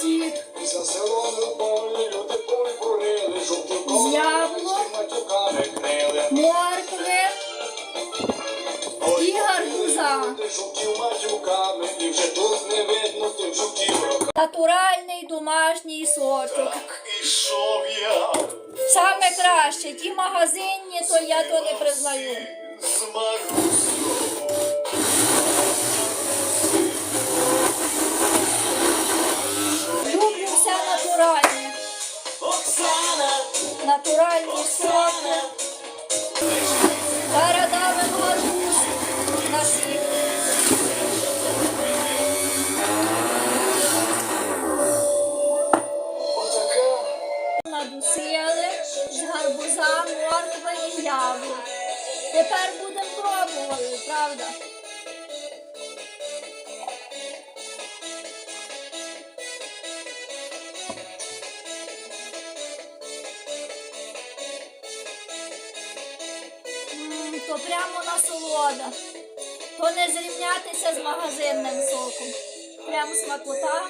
сік За селом полі люди полі бурили, жовті яблук, матюками крили. моркви і гарбуза. Жовтів матюками, і вже тут не видно тих жовтів. Натуральний домашній сочок. Ішов я Саме краще, ті магазинні, то я то не признаю. з Надусили з гарбуза, моркви і яблук. Тепер будемо пробувати, правда? То прямо насолода. То не зрівнятися з магазинним соком. Прям смакота.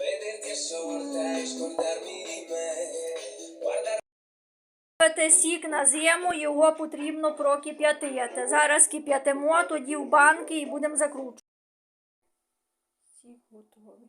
Vederti. Guardare сік на зиму, його потрібно прокип'ятити. Зараз кип'ятимо, тоді в банки і будемо закручувати. Сік готовий.